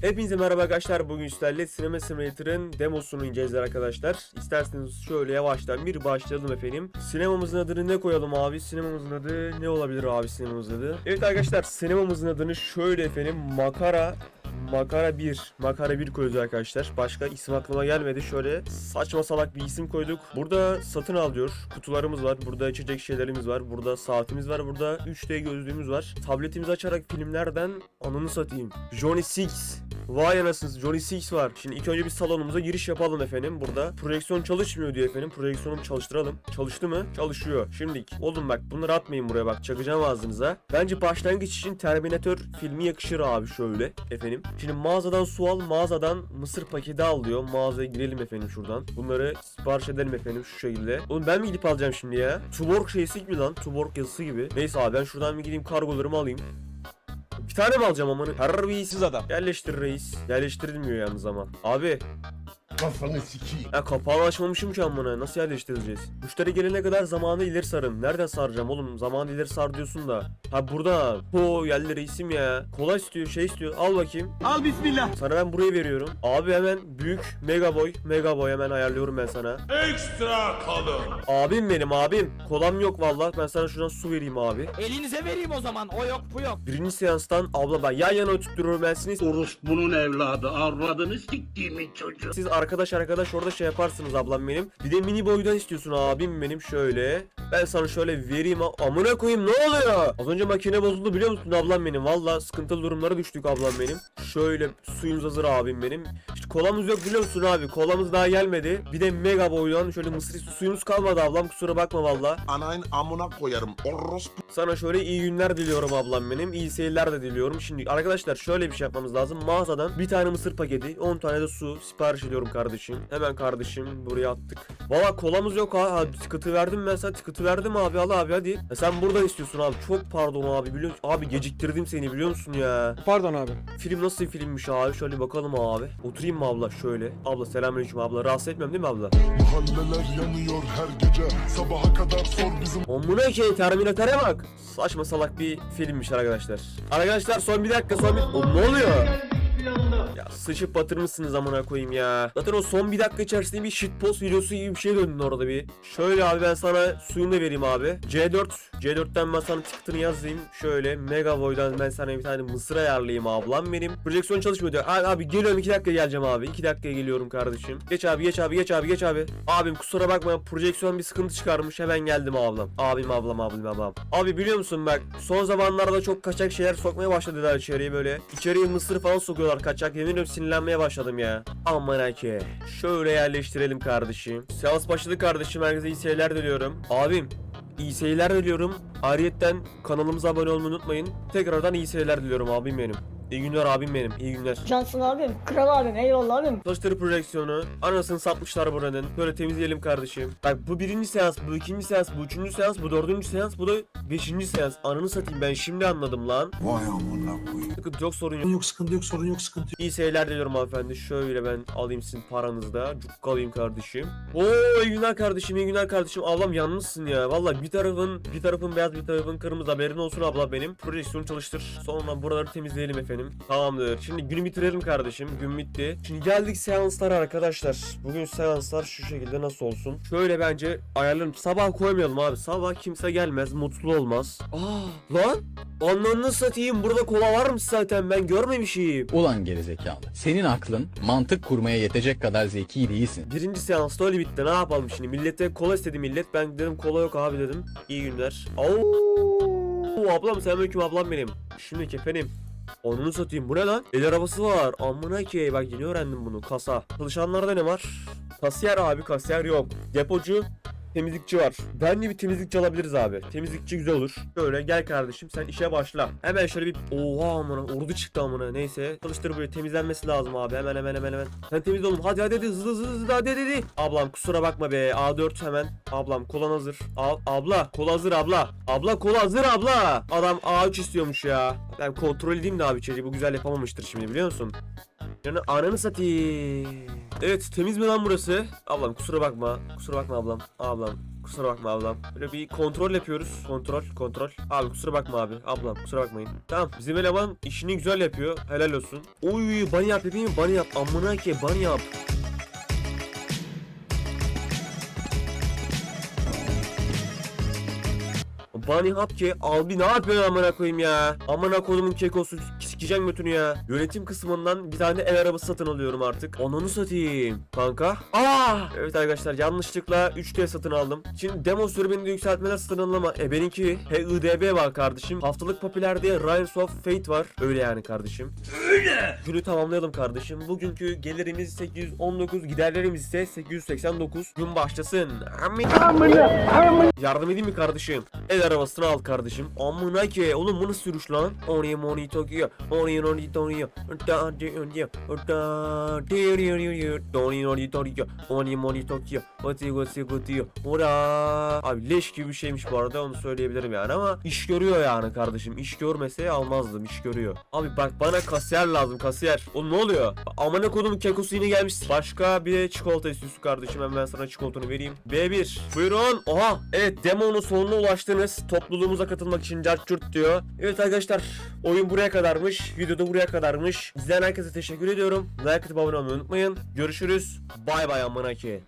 Hepinize merhaba arkadaşlar. Bugün sizlerle Cinema Simulator'ın demosunu inceleyeceğiz arkadaşlar. İsterseniz şöyle yavaştan bir başlayalım efendim. Sinemamızın adını ne koyalım abi? Sinemamızın adı ne olabilir abi sinemamızın adı? Evet arkadaşlar sinemamızın adını şöyle efendim Makara Makara 1. Makara 1 koyduk arkadaşlar. Başka isim aklıma gelmedi. Şöyle saçma salak bir isim koyduk. Burada satın al. Kutularımız var. Burada içecek şeylerimiz var. Burada saatimiz var. Burada 3D gözlüğümüz var. Tabletimizi açarak filmlerden anını satayım. Johnny Six. Vay anasınız Johnny Six var. Şimdi ilk önce bir salonumuza giriş yapalım efendim burada. Projeksiyon çalışmıyor diyor efendim. Projeksiyonumu çalıştıralım. Çalıştı mı? Çalışıyor. Şimdilik. Oğlum bak bunları atmayın buraya bak. Çakacağım ağzınıza. Bence başlangıç için Terminator filmi yakışır abi şöyle efendim. Şimdi mağazadan su al, mağazadan mısır paketi al diyor. Mağazaya girelim efendim şuradan. Bunları sipariş edelim efendim şu şekilde. Oğlum ben mi gidip alacağım şimdi ya? Tuborg şeysi gibi lan. Tuborg yazısı gibi. Neyse abi ben şuradan bir gideyim kargolarımı alayım. Bir tane mi alacağım amanı? Terbiyesiz adam. Yerleştir reis. Yerleştirilmiyor yalnız ama. Abi Kafanı sikeyim. ya kapağı açmamışım ki amına. Nasıl yerleştireceğiz? Müşteri gelene kadar zamanı ileri sarın. Nereden saracağım oğlum? Zamanı ileri sar diyorsun da. Ha burada. Po geldi reisim ya. Kolay istiyor şey istiyor. Al bakayım. Al bismillah. Sana ben burayı veriyorum. Abi hemen büyük mega boy. Mega boy hemen ayarlıyorum ben sana. Ekstra kalın. Abim benim abim. Kolam yok vallahi. Ben sana şuradan su vereyim abi. Elinize vereyim o zaman. O yok bu yok. Birinci seanstan abla ben yan yana oturtuyorum ben seni. Orospu'nun evladı, avradını siktiğimin çocuğu. Siz arkadaş arkadaş orada şey yaparsınız ablam benim. Bir de mini boydan istiyorsun abim benim şöyle. Ben sana şöyle vereyim. Amına koyayım ne oluyor? Az önce makine bozuldu biliyor musun ablam benim? Valla sıkıntılı durumlara düştük ablam benim. Şöyle suyumuz hazır abim benim. İşte kolamız yok biliyor musun abi? Kolamız daha gelmedi. Bir de mega boydan şöyle mısır suyumuz kalmadı ablam kusura bakma valla. Anayın amına koyarım. Orospu. Sana şöyle iyi günler diliyorum ablam benim. İyi seyirler de diliyorum. Şimdi arkadaşlar şöyle bir şey yapmamız lazım. Mağazadan bir tane mısır paketi, 10 tane de su sipariş ediyorum kardeşim. Hemen kardeşim buraya attık. Valla kolamız yok ha. ha tıkıtı verdim ben sana. Tıkıtı verdim abi. Al abi hadi. Ya sen buradan istiyorsun abi. Çok pardon abi biliyor musun? Abi geciktirdim seni biliyor musun ya? Pardon abi. Film nasıl bir filmmiş abi? Şöyle bakalım abi. Oturayım mı abla şöyle? Abla selamünaleyküm abla. Rahatsız etmiyorum değil mi abla? Mahalleler yanıyor her gece. Sabaha kadar sor bizim. Amına ki Terminator'e bak. Saçma salak bir filmmiş arkadaşlar. Arkadaşlar son bir dakika son bir... Oğlum ne oluyor? Ya sıçıp batırmışsınız amına koyayım ya. Zaten o son bir dakika içerisinde bir shitpost videosu gibi bir şey döndün orada bir. Şöyle abi ben sana suyunu da vereyim abi. C4. C4'ten ben sana tıkıtını yazayım. Şöyle Megavoy'dan ben sana bir tane mısır ayarlayayım ablam benim. Projeksiyon çalışmıyor diyor. Abi, abi geliyorum 2 dakika geleceğim abi. 2 dakikaya geliyorum kardeşim. Geç abi geç abi geç abi geç abi. Abim kusura bakma projeksiyon bir sıkıntı çıkarmış. Hemen geldim ablam. Abim ablam abim ablam. Abi biliyor musun bak son zamanlarda çok kaçak şeyler sokmaya başladılar içeriye böyle. İçeriye mısır falan sokuyorlar kaçak. Yemin ediyorum sinirlenmeye başladım ya. Aman ki. Şöyle yerleştirelim kardeşim. Seans başladı kardeşim. Herkese iyi seyirler diliyorum. Abim İyi seyirler diliyorum. Ayrıyetten kanalımıza abone olmayı unutmayın. Tekrardan iyi seyirler diliyorum abim benim. İyi günler abim benim. İyi günler. Cansın abim. Kral abim. Eyvallah abim. Çalıştırı projeksiyonu. Anasını satmışlar buranın. Böyle temizleyelim kardeşim. Bak bu birinci seans, bu ikinci seans, bu üçüncü seans, bu dördüncü seans, bu da beşinci seans. Ananı satayım ben şimdi anladım lan. Vay amına koyayım. Sıkıntı yok sorun yok. Yok sıkıntı yok sorun yok sıkıntı yok. İyi seyirler diliyorum hanımefendi. Şöyle ben alayım sizin paranızda. Cukka alayım kardeşim. Oo iyi günler kardeşim, iyi günler kardeşim. Ablam yalnızsın ya. Vallahi bir tarafın bir tarafın beyaz bir tarafın kırmızı haberin olsun abla benim. Projeksiyonu çalıştır. Sonra buraları temizleyelim efendim. Tamamdır. Şimdi günü bitirelim kardeşim. Gün bitti. Şimdi geldik seanslara arkadaşlar. Bugün seanslar şu şekilde nasıl olsun? Şöyle bence ayarlarım. Sabah koymayalım abi. Sabah kimse gelmez. Mutlu olmaz. Aa lan. Anlarını satayım. Burada kola var mı zaten? Ben görmemişim. Ulan gerizekalı. Senin aklın mantık kurmaya yetecek kadar zeki değilsin. Birinci seansta öyle bitti. Ne yapalım şimdi? Millete kola istedi millet. Ben dedim kola yok abi dedim. İyi günler. Oo, ablam selamünaleyküm ablam benim. Şimdi efendim. Onunu satayım. Bu ne lan? El arabası var. Amına ki. Bak yeni öğrendim bunu. Kasa. Çalışanlarda ne var? Kasiyer abi. Kasiyer yok. Depocu. Temizlikçi var. Ben de bir temizlikçi alabiliriz abi. Temizlikçi güzel olur. Böyle gel kardeşim sen işe başla. Hemen şöyle bir oha amına ordu çıktı amına neyse. Çalıştır böyle temizlenmesi lazım abi. Hemen hemen hemen hemen. Sen temiz oğlum. Hadi hadi hadi hızlı hızlı hızlı hadi hadi. Ablam kusura bakma be. A4 hemen. Ablam kolan hazır. Al, abla kola hazır abla. Abla kola hazır abla. Adam A3 istiyormuş ya. Ben kontrol edeyim de abi içeriği. Bu güzel yapamamıştır şimdi biliyor musun? Yani ananı satayım. Evet temiz mi lan burası? Ablam kusura bakma. Kusura bakma ablam. Ablam Kusura bakma ablam. Böyle bir kontrol yapıyoruz. Kontrol, kontrol. Abi kusura bakma abi. Ablam kusura bakmayın. Tamam bizim eleman işini güzel yapıyor. Helal olsun. Oy bani yap yapayım mı? Bani yap. Amına ki bani yap. Bunny Hapke abi ne yapıyorsun amına koyayım ya? Amına kodumun kekosu sikeceğim götünü ya. Yönetim kısmından bir tane el arabası satın alıyorum artık. Onunu satayım. Kanka. Aa! Evet arkadaşlar yanlışlıkla 3D satın aldım. Şimdi demo sürümünü de yükseltmeler satın alın ama e benimki HIDB var kardeşim. Haftalık popüler diye Rise of Fate var. Öyle yani kardeşim. Günü tamamlayalım kardeşim. Bugünkü gelirimiz 819, giderlerimiz ise 889. Gün başlasın. Amin. Yardım edeyim mi kardeşim? El arabasını al kardeşim. Amına ki oğlum bu nasıl sürüş lan? Oni moni Tokyo. Abi leş gibi bir şeymiş bu arada onu söyleyebilirim yani ama iş görüyor yani kardeşim. İş görmese almazdım iş görüyor. Abi bak bana kasiyer lazım kasiyer. Oğlum ne oluyor? Amına kodum kekosu yine gelmiş. Başka bir çikolata istiyorsun kardeşim. Hemen sana çikolatanı vereyim. B1. Buyurun. Oha. Evet demonun sonuna ulaştınız. Topluluğumuza katılmak için cart diyor. Evet arkadaşlar oyun buraya kadarmış. Video da buraya kadarmış. İzleyen herkese teşekkür ediyorum. Like atıp abone olmayı unutmayın. Görüşürüz. Bay bay amına ki.